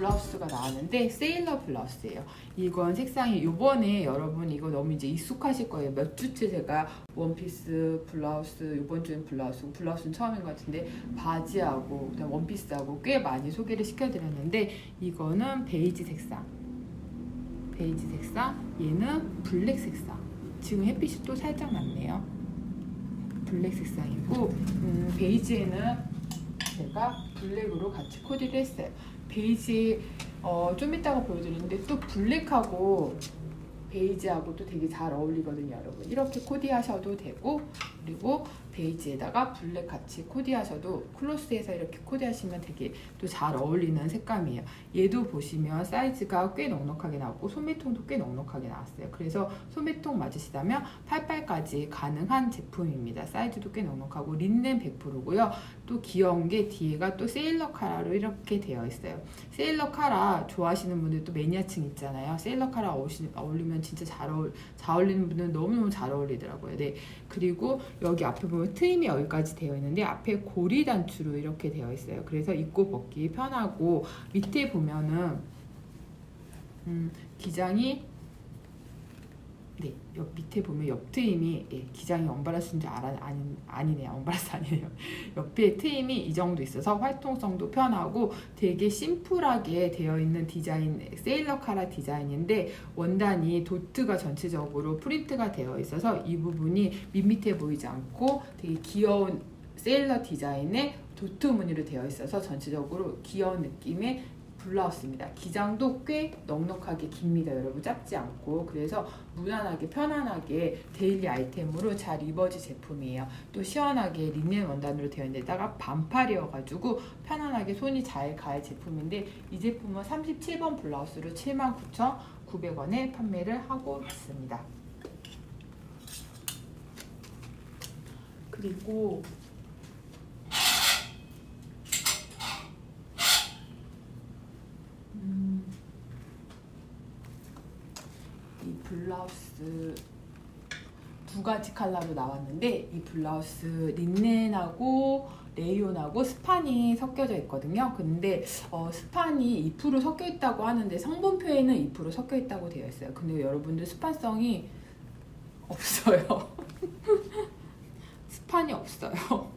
블라우스가 나왔는데 세일러 블라우스예요. 이건 색상이 요번에 여러분 이거 너무 이제 익숙하실 거예요. 몇 주째 제가 원피스, 블라우스, 요번 주엔 블라우스, 블라우스는 처음인 것 같은데 바지하고 그다음 원피스하고 꽤 많이 소개를 시켜드렸는데 이거는 베이지 색상, 베이지 색상, 얘는 블랙 색상. 지금 햇빛이 또 살짝 났네요. 블랙 색상이고 음, 베이지에는 제가 블랙으로 같이 코디를 했어요. 베이지 어, 좀 이따가 보여드리는데 또 블랙하고 베이지하고 또 되게 잘 어울리거든요, 여러분. 이렇게 코디하셔도 되고 그리고 베이지에다가 블랙 같이 코디하셔도 클로스에서 이렇게 코디하시면 되게 또 잘 어울리는 색감이에요. 얘도 보시면 사이즈가 꽤 넉넉하게 나왔고 소매통도 꽤 넉넉하게 나왔어요. 그래서 소매통 맞으시다면 88까지 가능한 제품입니다. 사이즈도 꽤 넉넉하고 린넨 100%고요. 또 귀여운 게 뒤에가 또 세일러 카라로 이렇게 되어 있어요. 세일러 카라 좋아하시는 분들 또 매니아층 있잖아요. 세일러 카라 어울리- 어울리면 진짜 잘, 어울, 잘 어울리는 분들은 너무너무 잘 어울리더라고요. 네. 그리고 여기 앞에 보면 트임이 여기까지 되어 있는데 앞에 고리 단추로 이렇게 되어 있어요. 그래서 입고 벗기 편하고 밑에 보면은 음, 기장이 네, 옆 밑에 보면 옆 트임이 예, 기장이 언바라스인 줄 알아 아니 아니네요. 언바라스 아니네요. 옆에 트임이 이 정도 있어서 활동성도 편하고 되게 심플하게 되어 있는 디자인 세일러 카라 디자인인데 원단이 도트가 전체적으로 프린트가 되어 있어서 이 부분이 밋밋해 보이지 않고 되게 귀여운 세일러 디자인의 도트 무늬로 되어 있어서 전체적으로 귀여운 느낌의 블라우스입니다. 기장도 꽤 넉넉하게 깁니다, 여러분. 짧지 않고. 그래서 무난하게, 편안하게 데일리 아이템으로 잘 입어질 제품이에요. 또 시원하게 린넨 원단으로 되어 있는데다가 반팔이어가지고 편안하게 손이 잘 갈 제품인데 이 제품은 37번 블라우스로 79,900원에 판매를 하고 있습니다. 그리고 음, 이 블라우스 두 가지 컬러로 나왔는데 이 블라우스 린넨하고 레이온하고 스판이 섞여져 있거든요. 근데 어, 스판이 2% 섞여 있다고 하는데 성분표에는 2% 섞여 있다고 되어 있어요. 근데 여러분들 스판성이 없어요. 스판이 없어요.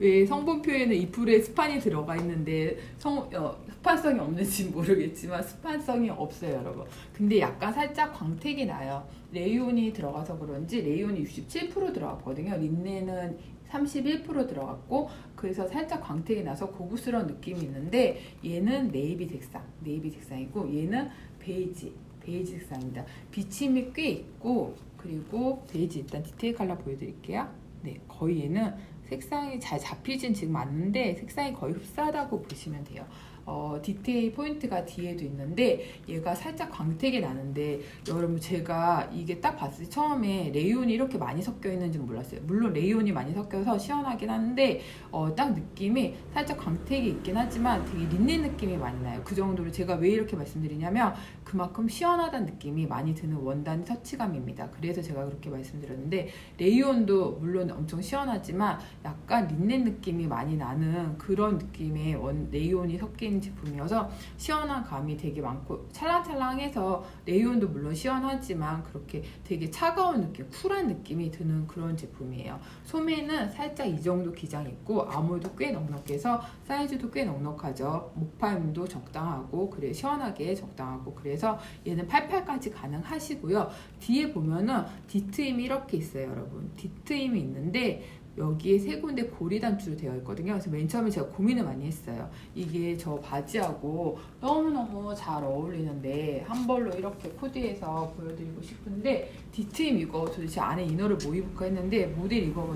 왜 성분표에는 2%의 스판이 들어가 있는데 성, 어, 스판성이 없는지 모르겠지만 스판성이 없어요, 여러분. 근데 약간 살짝 광택이 나요. 레이온이 들어가서 그런지 레이온이 67% 들어갔거든요. 린넨은 31% 들어갔고 그래서 살짝 광택이 나서 고급스러운 느낌이 있는데 얘는 네이비 색상, 네이비 색상이고 얘는 베이지, 베이지 색상입니다. 비침이 꽤 있고 그리고 베이지 일단 디테일 컬러 보여드릴게요. 네, 거의 얘는 색상이 잘 잡히진 지금 않는데 색상이 거의 흡사하다고 보시면 돼요. 어, 디테일 포인트가 뒤에도 있는데 얘가 살짝 광택이 나는데 여러분 제가 이게 딱 봤을 때 처음에 레이온이 이렇게 많이 섞여 있는지 몰랐어요. 물론 레이온이 많이 섞여서 시원하긴 한데 어, 딱 느낌이 살짝 광택이 있긴 하지만 되게 린넨 느낌이 많이 나요. 그 정도로 제가 왜 이렇게 말씀드리냐면 그만큼 시원하다는 느낌이 많이 드는 원단 터치감입니다. 그래서 제가 그렇게 말씀드렸는데 레이온도 물론 엄청 시원하지만 약간 린넨 느낌이 많이 나는 그런 느낌의 원 레이온이 섞인 제품이어서 시원한 감이 되게 많고 찰랑찰랑해서 레이온도 물론 시원하지만 그렇게 되게 차가운 느낌, 쿨한 느낌이 드는 그런 제품이에요. 소매는 살짝 이 정도 기장 있고 아몰도 꽤 넉넉해서 사이즈도 꽤 넉넉하죠. 목파임도 적당하고 그래 시원하게 적당하고 그래서 얘는 88까지 가능하시고요. 뒤에 보면은 뒤트임이 이렇게 있어요, 여러분. 뒤트임이 있는데 여기에 세 군데 고리 단추로 되어 있거든요. 그래서 맨 처음에 제가 고민을 많이 했어요. 이게 저 바지하고 너무너무 잘 어울리는데 한 벌로 이렇게 코디해서 보여드리고 싶은데 뒤트임 이거 도대체 안에 이너를 뭐 입을까 했는데 모델 이거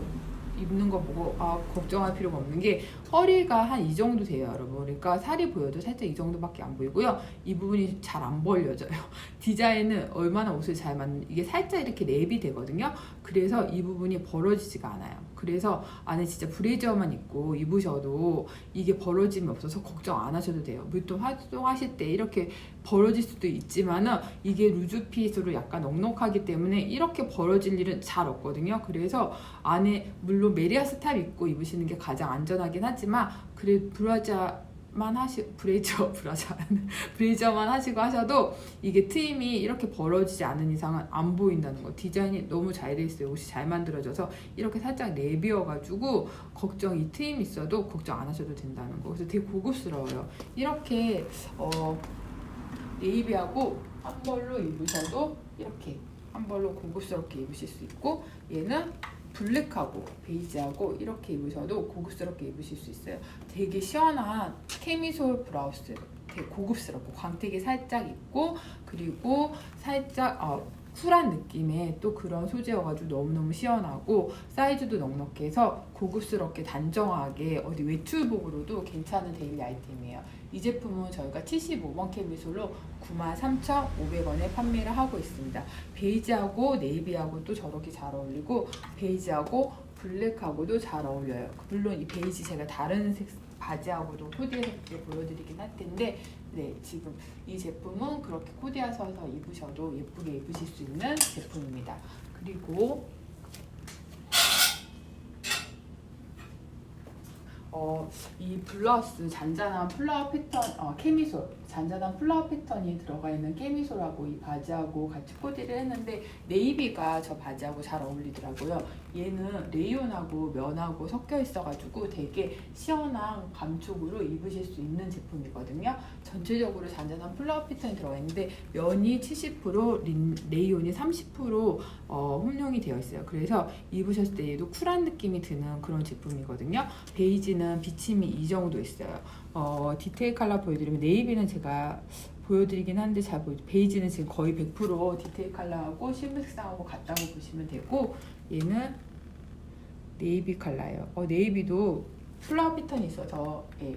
입는 거 보고 아 걱정할 필요가 없는 게 허리가 한 이 정도 돼요 여러분. 그러니까 살이 보여도 살짝 이 정도밖에 안 보이고요. 이 부분이 잘 안 벌려져요. 디자인은 얼마나 옷을 잘 맞는 이게 살짝 이렇게 랩이 되거든요. 그래서 이 부분이 벌어지지가 않아요. 그래서 안에 진짜 브레이저만 입고 입으셔도 이게 벌어짐이 없어서 걱정 안 하셔도 돼요. 물론 활동하실 때 이렇게 벌어질 수도 있지만은 이게 루즈핏으로 약간 넉넉하기 때문에 이렇게 벌어질 일은 잘 없거든요. 그래서 안에 물론 메리아 스타일 입고 입으시는 게 가장 안전하긴 하지만 그래 브라자 만 하시 브레이저 브라자 브레이저만 하시고 하셔도 이게 트임이 이렇게 벌어지지 않은 이상은 안 보인다는 거. 디자인이 너무 잘 돼 있어요. 옷이 잘 만들어져서 이렇게 살짝 내비어 가지고 걱정 이 트임 있어도 걱정 안 하셔도 된다는 거. 그래서 되게 고급스러워요. 이렇게 어 네이비하고 한 벌로 입으셔도 이렇게 한 벌로 고급스럽게 입으실 수 있고 얘는 블랙하고 베이지하고 이렇게 입으셔도 고급스럽게 입으실 수 있어요. 되게 시원한 케미솔 브라우스 되게 고급스럽고 광택이 살짝 있고 그리고 살짝 어, 쿨한 느낌의 또 그런 소재여가지고 너무너무 시원하고 사이즈도 넉넉해서 고급스럽게 단정하게 어디 외출복으로도 괜찮은 데일리 아이템이에요. 이 제품은 저희가 75번 캐미솔로 93,500원에 판매를 하고 있습니다. 베이지하고 네이비하고 또 저렇게 잘 어울리고 베이지하고 블랙하고도 잘 어울려요. 물론 이 베이지 제가 다른 색 바지하고도 코디해서 보여드리긴 할 텐데 네 지금 이 제품은 그렇게 코디하셔서 입으셔도 예쁘게 입으실 수 있는 제품입니다. 그리고 어, 이 블러스 잔잔한 플라워 패턴 어, 케미솔 잔잔한 플라워 패턴이 들어가 있는 케미솔하고 이 바지하고 같이 코디를 했는데 네이비가 저 바지하고 잘 어울리더라고요. 얘는 레이온하고 면하고 섞여 있어가지고 되게 시원한 감촉으로 입으실 수 있는 제품이거든요. 전체적으로 잔잔한 플라워 패턴이 들어가 있는데 면이 70% 린, 레이온이 30% 어, 혼용이 되어 있어요. 그래서 입으셨을 때 얘도 쿨한 느낌이 드는 그런 제품이거든요. 베이지는 비침이 이 정도 있어요. 어, 디테일 컬러 보여드리면 네이비는 제가 보여드리긴 하는데 잘 보여 베이지는 지금 거의 100% 디테일 컬러하고 실물 색상하고 같다고 보시면 되고 얘는 네이비 컬러예요. 어, 네이비도 플라워 패턴이 있어서 예,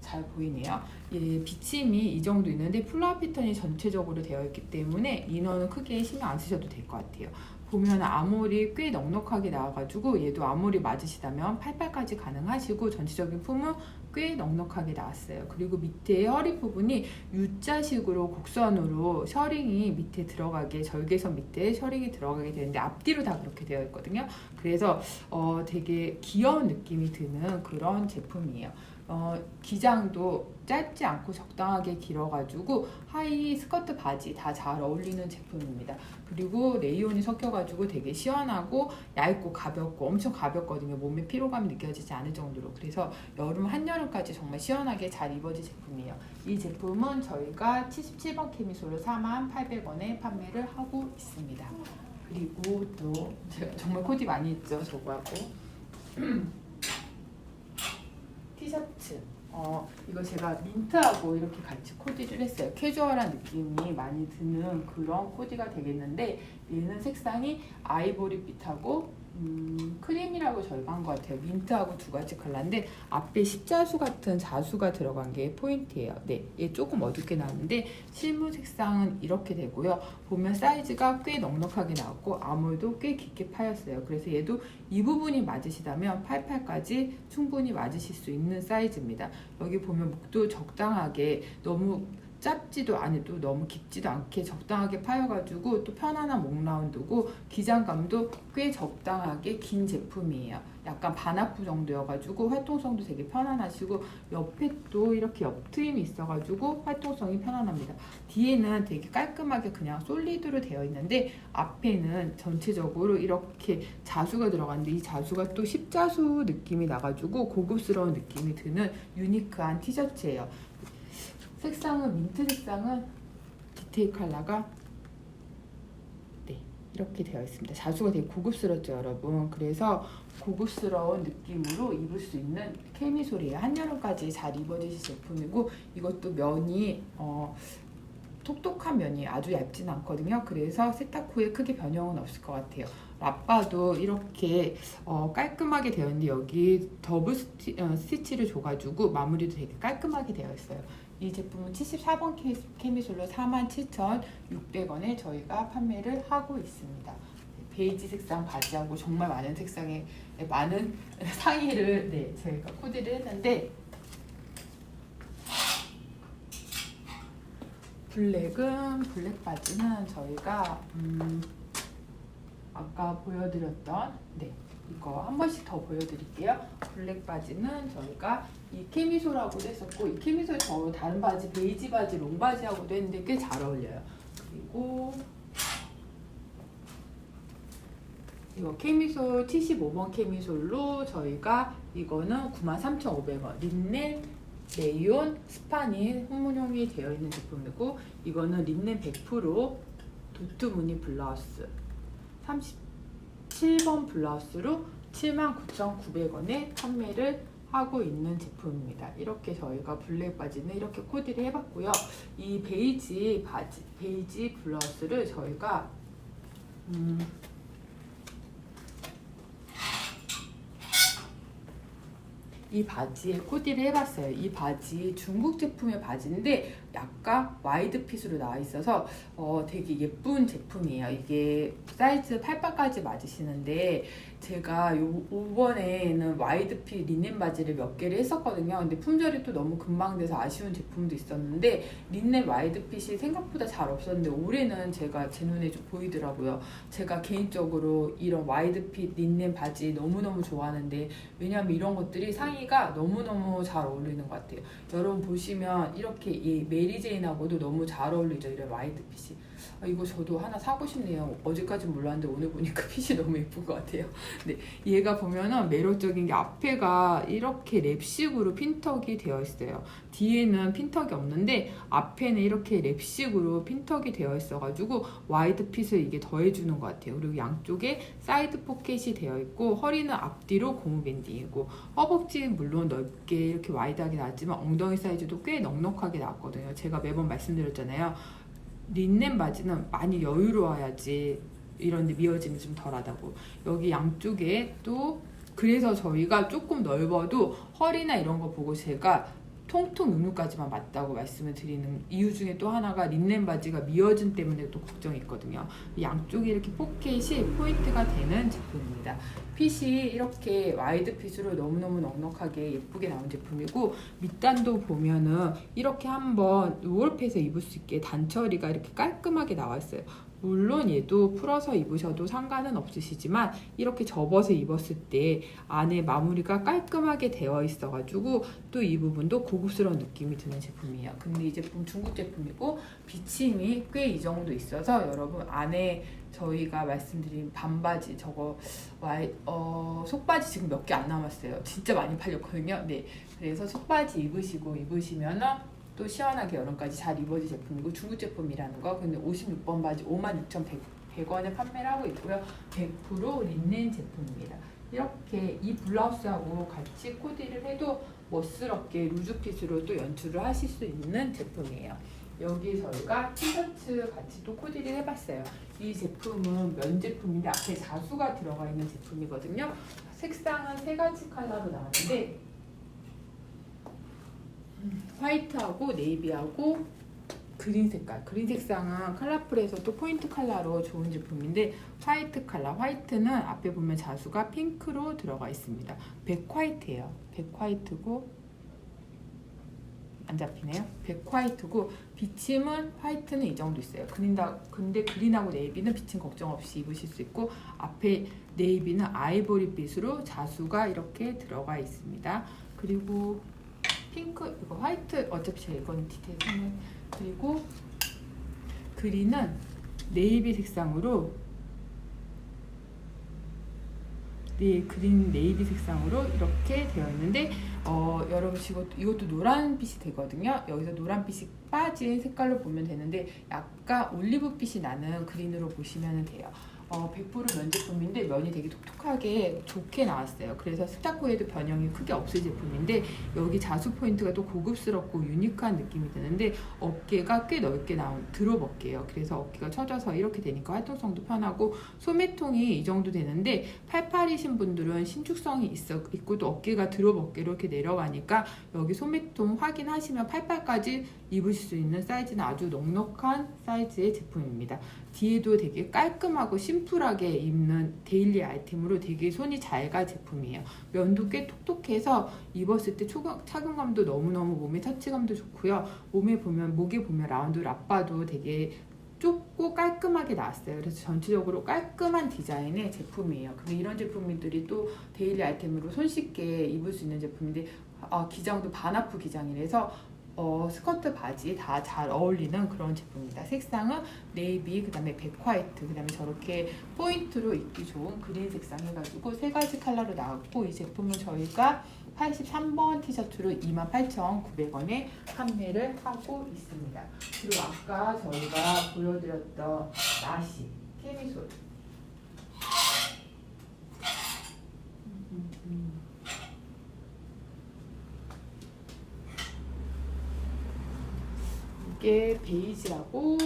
잘 보이네요. 예, 비침이 이 정도 있는데 플라워 패턴이 전체적으로 되어 있기 때문에 인어는 크게 신경 안 쓰셔도 될 것 같아요. 보면 암홀이 꽤 넉넉하게 나와가지고 얘도 암홀이 맞으시다면 88까지 가능하시고 전체적인 품은 꽤 넉넉하게 나왔어요. 그리고 밑에 허리 부분이 U자식으로 곡선으로 셔링이 밑에 들어가게 절개선 밑에 셔링이 들어가게 되는데 앞뒤로 다 그렇게 되어 있거든요. 그래서 어, 되게 귀여운 느낌이 드는 그런 제품이에요. 어, 기장도 짧지 않고 적당하게 길어가지고 하이 스커트 바지 다 잘 어울리는 제품입니다. 그리고 레이온이 섞여가지고 되게 시원하고 얇고 가볍고 엄청 가볍거든요. 몸에 피로감이 느껴지지 않을 정도로. 그래서 여름 한여름까지 정말 시원하게 잘 입어질 제품이에요. 이 제품은 저희가 77번 케미솔로 48,800원에 판매를 하고 있습니다. 그리고 또 제가 정말 코디 많이 있죠. 저거하고. 어, 이거 제가 민트하고 이렇게 같이 코디를 했어요. 캐주얼한 느낌이 많이 드는 그런 코디가 되겠는데 얘는 색상이 아이보리빛하고 음, 크림이라고 한것 같아요. 민트하고 두 가지 컬러인데 앞에 십자수 같은 자수가 들어간 게 포인트예요. 네, 얘 조금 어둡게 나왔는데 실물 색상은 이렇게 되고요. 보면 사이즈가 꽤 넉넉하게 나왔고 아몰도 꽤 깊게 파였어요. 그래서 얘도 이 부분이 맞으시다면 88까지 충분히 맞으실 수 있는 사이즈입니다. 여기 보면 목도 적당하게 너무 짧지도 않아도 너무 깊지도 않게 적당하게 파여가지고 또 편안한 목 라운드고 기장감도 꽤 적당하게 긴 제품이에요. 약간 반하프 정도여가지고 활동성도 되게 편안하시고 옆에 또 이렇게 옆 트임이 있어가지고 활동성이 편안합니다. 뒤에는 되게 깔끔하게 그냥 솔리드로 되어 있는데 앞에는 전체적으로 이렇게 자수가 들어갔는데 이 자수가 또 십자수 느낌이 나가지고 고급스러운 느낌이 드는 유니크한 티셔츠예요. 색상은 민트 색상은 디테일 컬러가 네 이렇게 되어 있습니다. 자수가 되게 고급스럽죠, 여러분. 그래서 고급스러운 느낌으로 입을 수 있는 케미솔이에요. 한여름까지 잘 입어지실 제품이고 이것도 면이 어, 톡톡한 면이 아주 얇진 않거든요. 그래서 세탁 후에 크게 변형은 없을 것 같아요. 라빠도 이렇게 어, 깔끔하게 되어 있는데 여기 더블 스티, 어, 스티치를 줘가지고 마무리도 되게 깔끔하게 되어 있어요. 이 제품은 74번 케, 케미솔로 47,600원에 저희가 판매를 하고 있습니다. 베이지 색상 바지하고 정말 많은 색상의 많은 상의를 네, 저희가 코디를 했는데 블랙은 블랙 바지는 저희가 음, 아까 보여드렸던 네 이거 한 번씩 더 보여드릴게요. 블랙 바지는 저희가 이 케미소라고도 했었고 이 케미소에 저 다른 바지 베이지 바지 롱 바지하고도 했는데 꽤 잘 어울려요. 그리고 이거 케미솔 75번 케미솔로 저희가 이거는 93,500원 린넨 레이온 스파닌 혼문형이 되어 있는 제품이고 이거는 린넨 100% 도트 무늬 블라우스 37번 블라우스로 79,900원에 판매를 하고 있는 제품입니다. 이렇게 저희가 블랙 바지는 이렇게 코디를 해봤고요. 이 베이지 바지, 베이지 블라우스를 저희가 음, 이 바지에 코디를 해봤어요. 이 바지 중국 제품의 바지인데 약간 와이드 핏으로 나와 있어서 어, 되게 예쁜 제품이에요. 이게 사이즈 88까지 맞으시는데 제가 요, 요번에는 와이드 핏 리넨 바지를 몇 개를 했었거든요. 근데 품절이 또 너무 금방 돼서 아쉬운 제품도 있었는데 리넨 와이드 핏이 생각보다 잘 없었는데 올해는 제가 제 눈에 좀 보이더라고요. 제가 개인적으로 이런 와이드 핏 린넨 바지 너무너무 좋아하는데 왜냐면 이런 것들이 상의가 너무너무 잘 어울리는 것 같아요. 여러분 보시면 이렇게 이 메리제인하고도 너무 잘 어울리죠. 이런 와이드 핏이. 아, 이거 저도 하나 사고 싶네요. 어제까진 몰랐는데 오늘 보니까 핏이 너무 예쁜 것 같아요. 근데 얘가 보면은 매력적인 게 앞에가 이렇게 랩식으로 핀턱이 되어 있어요. 뒤에는 핀턱이 없는데 앞에는 이렇게 랩식으로 핀턱이 되어 있어가지고 와이드 핏을 이게 더해주는 것 같아요. 그리고 양쪽에 사이드 포켓이 되어 있고 허리는 앞뒤로 고무 밴딩이고 허벅지는 물론 넓게 이렇게 와이드하게 나왔지만 엉덩이 사이즈도 꽤 넉넉하게 나왔거든요. 제가 매번 말씀드렸잖아요. 린넨 바지는 많이 여유로워야지 이런데 미어짐이 좀 덜하다고. 여기 양쪽에 또 그래서 저희가 조금 넓어도 허리나 이런 거 보고 제가 통통 육류까지만 맞다고 말씀을 드리는 이유 중에 또 하나가 린넨 바지가 미어짐 때문에 또 걱정이 있거든요. 양쪽에 이렇게 포켓이 포인트가 되는 제품입니다. 핏이 이렇게 와이드 핏으로 너무너무 넉넉하게 예쁘게 나온 제품이고 밑단도 보면은 이렇게 한번 롤핏에 입을 수 있게 단처리가 이렇게 깔끔하게 나와 있어요. 물론 얘도 풀어서 입으셔도 상관은 없으시지만 이렇게 접어서 입었을 때 안에 마무리가 깔끔하게 되어 있어 가지고 또 이 부분도 고급스러운 느낌이 드는 제품이에요. 근데 이 제품 중국 제품이고 비침이 꽤 이 정도 있어서 여러분 안에 저희가 말씀드린 반바지 저거 와이 어 속바지 지금 몇 개 안 남았어요. 진짜 많이 팔렸거든요. 네, 그래서 속바지 입으시고 입으시면은 또 시원하게 여름까지 잘 입어질 제품이고 중국 제품이라는 거. 근데 56번 바지 56,100원에 판매를 하고 있고요. 100% 린넨 제품입니다. 이렇게 이 블라우스하고 같이 코디를 해도 멋스럽게 루즈핏으로 또 연출을 하실 수 있는 제품이에요. 여기 저희가 티셔츠 같이 또 코디를 해봤어요. 이 제품은 면 제품인데 앞에 자수가 들어가 있는 제품이거든요. 색상은 세 가지 컬러로 나왔는데 음, 화이트하고 네이비하고 그린 색깔. 그린 색상은 컬러풀에서 또 포인트 컬러로 좋은 제품인데 화이트 컬러. 화이트는 앞에 보면 자수가 핑크로 들어가 있습니다. 백 화이트예요. 백 화이트고 안 잡히네요. 백 화이트고 비침은 화이트는 이 정도 있어요. 그린다, 근데 그린하고 네이비는 비침 걱정 없이 입으실 수 있고 앞에 네이비는 아이보리빛으로 자수가 이렇게 들어가 있습니다. 그리고 핑크 이거 화이트 어차피 제가 이건 디테일 설명 그리고 그린은 네이비 색상으로 네, 그린 네이비 색상으로 이렇게 되어 있는데 어, 여러분 이것도, 이것도 노란빛이 되거든요. 여기서 노란빛이 빠진 색깔로 보면 되는데 약간 올리브빛이 나는 그린으로 보시면 돼요. 어, 100% 면제품인데 면이 되게 톡톡하게 좋게 나왔어요. 그래서 스타코에도 변형이 크게 없을 제품인데 여기 자수 포인트가 또 고급스럽고 유니크한 느낌이 드는데 어깨가 꽤 넓게 나온 드롭 어깨예요. 그래서 어깨가 처져서 이렇게 되니까 활동성도 편하고 소매통이 이 정도 되는데 팔팔이신 분들은 신축성이 있어 있고 또 어깨가 드롭 어깨로 이렇게 내려가니까 여기 소매통 확인하시면 팔팔까지 입으실 수 있는 사이즈는 아주 넉넉한 사이즈의 제품입니다. 뒤에도 되게 깔끔하고 심플하게 입는 데일리 아이템으로 되게 손이 잘 가 제품이에요. 면도 꽤 톡톡해서 입었을 때 초경, 착용감도 너무너무 몸에 터치감도 좋고요. 몸에 보면 목에 보면 라운드 라빠도 되게 좁 쉽고 깔끔하게 나왔어요. 그래서 전체적으로 깔끔한 디자인의 제품이에요. 근데 이런 제품들이 또 데일리 아이템으로 손쉽게 입을 수 있는 제품인데 아, 기장도 반하프 기장이라서 어, 스커트 바지 다 잘 어울리는 그런 제품입니다. 색상은 네이비, 그 다음에 백화이트, 그 다음에 저렇게 포인트로 입기 좋은 그린 색상 해가지고 세 가지 컬러로 나왔고 이 제품은 저희가 83번 티셔츠로 28,900원에 판매를 하고 있습니다. 그리고 아까 저희가 보여드렸던 나시, 케미솔. 이게 베이지라고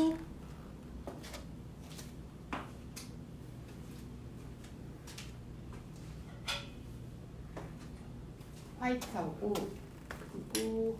화이트하고 그리고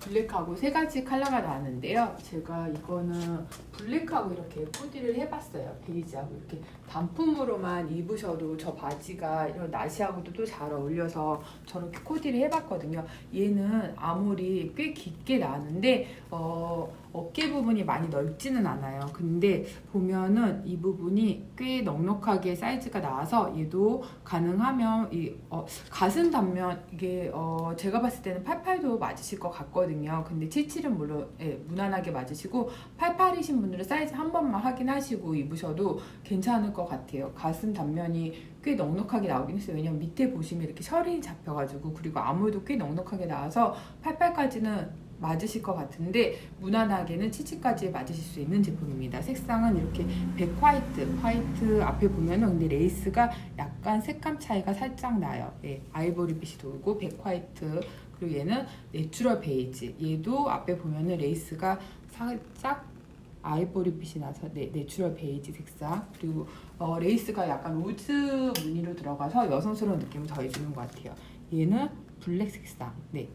블랙하고 세 가지 컬러가 나왔는데요. 제가 이거는 블랙하고 이렇게 코디를 해봤어요. 베이지하고 이렇게 단품으로만 입으셔도 저 바지가 이런 나시하고도 또 잘 어울려서 저렇게 코디를 해봤거든요. 얘는 아무리 꽤 깊게 나왔는데 어, 어깨 부분이 많이 넓지는 않아요. 근데 보면은 이 부분이 꽤 넉넉하게 사이즈가 나와서 얘도 가능하면 이 어, 가슴 단면 이게 어, 제가 봤을 때는 88도 맞으실 것 같거든요. 근데 77은 물론 예, 무난하게 맞으시고 88이신 분 들은 사이즈 한 번만 확인하시고 입으셔도 괜찮을 것 같아요. 가슴 단면이 꽤 넉넉하게 나오긴 했어요. 왜냐면 밑에 보시면 이렇게 셔링이 잡혀가지고 그리고 아무래도 꽤 넉넉하게 나와서 88까지는 맞으실 것 같은데 무난하게는 77까지 맞으실 수 있는 제품입니다. 색상은 이렇게 백 화이트, 화이트 앞에 보면은 근데 레이스가 약간 색감 차이가 살짝 나요. 예, 아이보리빛이 돌고 백 화이트 그리고 얘는 내추럴 베이지. 얘도 앞에 보면은 레이스가 살짝 아이보리빛이 나서 네, 내추럴 베이지 색상 그리고 어, 레이스가 약간 로즈 무늬로 들어가서 여성스러운 느낌을 더해주는 것 같아요. 얘는 블랙 색상. 네.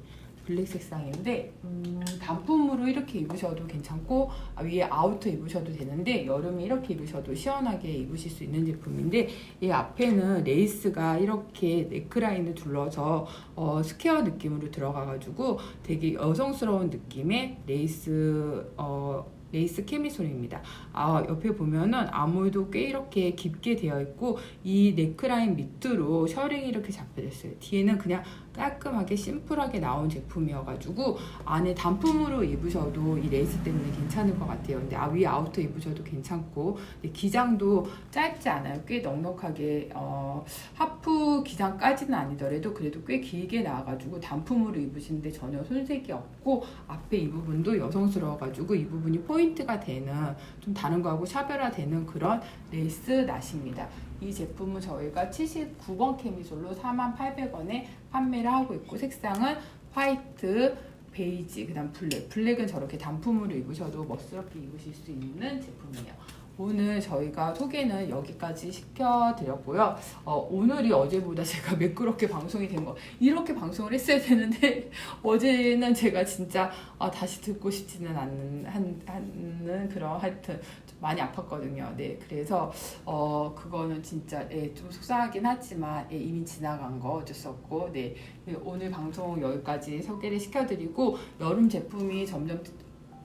블랙 색상인데 음, 단품으로 이렇게 입으셔도 괜찮고 아, 위에 아우터 입으셔도 되는데 여름에 이렇게 입으셔도 시원하게 입으실 수 있는 제품인데 이 앞에는 레이스가 이렇게 네크라인을 둘러서 어, 스퀘어 느낌으로 들어가가지고 되게 여성스러운 느낌의 레이스 어, 레이스 케미솔입니다. 아, 옆에 보면은 아몰도 꽤 이렇게 깊게 되어 있고 이 네크라인 밑으로 셔링이 이렇게 잡혀졌어요. 뒤에는 그냥 깔끔하게 심플하게 나온 제품이어가지고 안에 단품으로 입으셔도 이 레이스 때문에 괜찮을 것 같아요. 근데 아, 위에 아우터 입으셔도 괜찮고 기장도 짧지 않아요. 꽤 넉넉하게 어, 하프 기장까지는 아니더라도 그래도 꽤 길게 나와가지고 단품으로 입으시는데 전혀 손색이 없고 앞에 이 부분도 여성스러워가지고 이 부분이 포인트가 되는 좀 다른 거하고 차별화되는 그런 레이스 나시입니다. 이 제품은 저희가 79번 케미솔로 48,800원에 판매를 하고 있고 색상은 화이트, 베이지, 그 다음 블랙. 블랙은 저렇게 단품으로 입으셔도 멋스럽게 입으실 수 있는 제품이에요. 오늘 저희가 소개는 여기까지 시켜드렸고요. 어, 오늘이 어제보다 제가 매끄럽게 방송이 된 거, 이렇게 방송을 했어야 되는데, 어제는 제가 진짜 아, 다시 듣고 싶지는 않는, 한, 하는 그런 하여튼 좀 많이 아팠거든요. 네, 그래서 어, 그거는 진짜 예, 좀 속상하긴 하지만 예, 이미 지나간 거 어쩔 수 없고, 네, 네, 오늘 방송 여기까지 소개를 시켜드리고, 여름 제품이 점점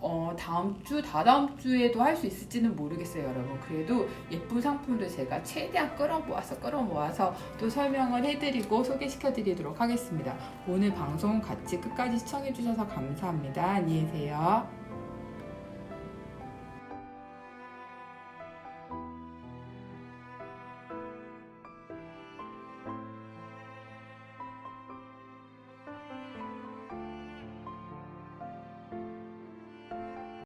어, 다음 주, 다다음 주에도 할 수 있을지는 모르겠어요, 여러분. 그래도 예쁜 상품도 제가 최대한 끌어모아서, 끌어모아서 또 설명을 해드리고 소개시켜드리도록 하겠습니다. 오늘 방송 같이 끝까지 시청해주셔서 감사합니다. 안녕히 계세요.